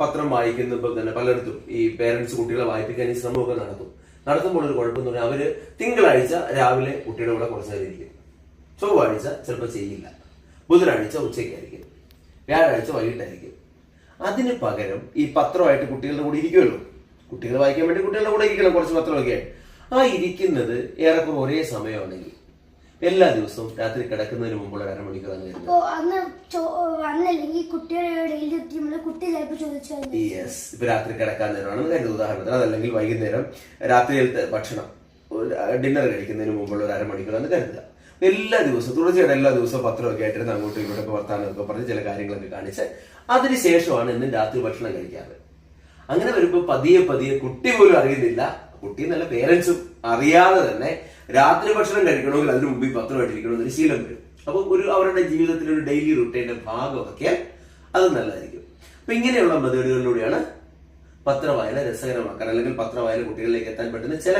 പത്രം വായിക്കുന്നപ്പോൾ തന്നെ പലയിടത്തും ഈ പേരൻസ് കുട്ടികളെ വായിപ്പിക്കാൻ ഈ ശ്രമമൊക്കെ നടത്തും. നടത്തുമ്പോൾ ഒരു കുഴപ്പം എന്ന് പറഞ്ഞാൽ അവർ തിങ്കളാഴ്ച രാവിലെ കുട്ടിയുടെ കൂടെ കുറച്ച് നേരം ഇരിക്കും. ചൊവ്വാഴ്ച ചിലപ്പോൾ ചെയ്യില്ല. ബുധനാഴ്ച ഉച്ചയ്ക്കായിരിക്കും. വ്യാഴാഴ്ച വൈകിട്ടായിരിക്കും. അതിന് പകരം ഈ പത്രമായിട്ട് കുട്ടികളുടെ കൂടെ ഇരിക്കുമല്ലോ. കുട്ടികൾ വായിക്കാൻ വേണ്ടി കുട്ടികളുടെ കൂടെ ഇരിക്കണം കുറച്ച് പത്രമൊക്കെ ആ ഇരിക്കുന്നത് ഏറെക്കുറെ ഒരേ സമയമാണെങ്കിൽ എല്ലാ ദിവസവും രാത്രി കിടക്കുന്നതിന് മുമ്പുള്ള അരമണിക്കൂർ കഴിഞ്ഞു. യെസ് ഇപ്പൊ രാത്രി കിടക്കാൻ നേരമാണ് കരുതുക. ഉദാഹരണത്തിന് അതല്ലെങ്കിൽ വൈകുന്നേരം രാത്രിയിലത്തെ ഭക്ഷണം ഡിന്നർ കഴിക്കുന്നതിന് മുമ്പുള്ള ഒരു അരമണിക്കൂർ എന്ന് കരുതുക. എല്ലാ ദിവസവും തുടർച്ചയായിട്ട് എല്ലാ ദിവസവും പത്രമൊക്കെ ആയിട്ടിരുന്ന് അങ്ങോട്ടും ഇങ്ങോട്ടൊക്കെ വർത്താനമൊക്കെ പറഞ്ഞ് ചില കാര്യങ്ങളൊക്കെ കാണിച്ച് അതിനുശേഷമാണ് എന്നും രാത്രി ഭക്ഷണം കഴിക്കാറ്. അങ്ങനെ വരുമ്പോൾ പതിയെ പതിയെ കുട്ടി പോലും അറിയുന്നില്ല. കുട്ടി നല്ല പേരൻസും അറിയാതെ തന്നെ രാത്രി ഭക്ഷണം കഴിക്കണമെങ്കിൽ അതിനു മുമ്പിൽ പത്രം പത്രമായിട്ടിരിക്കണം എന്നൊരു ശീലം വരും. അപ്പൊ ഒരു അവരുടെ ജീവിതത്തിൽ ഒരു ഡെയിലി റുട്ടീന്റെ ഭാഗമൊക്കെ അത് നല്ലതായിരിക്കും. അപ്പൊ ഇങ്ങനെയുള്ള മെത്തേഡുകളിലൂടെയാണ് പത്രവായന രസകരമാക്കാൻ അല്ലെങ്കിൽ പത്രവായന കുട്ടികളിലേക്ക് എത്താൻ പറ്റുന്ന ചില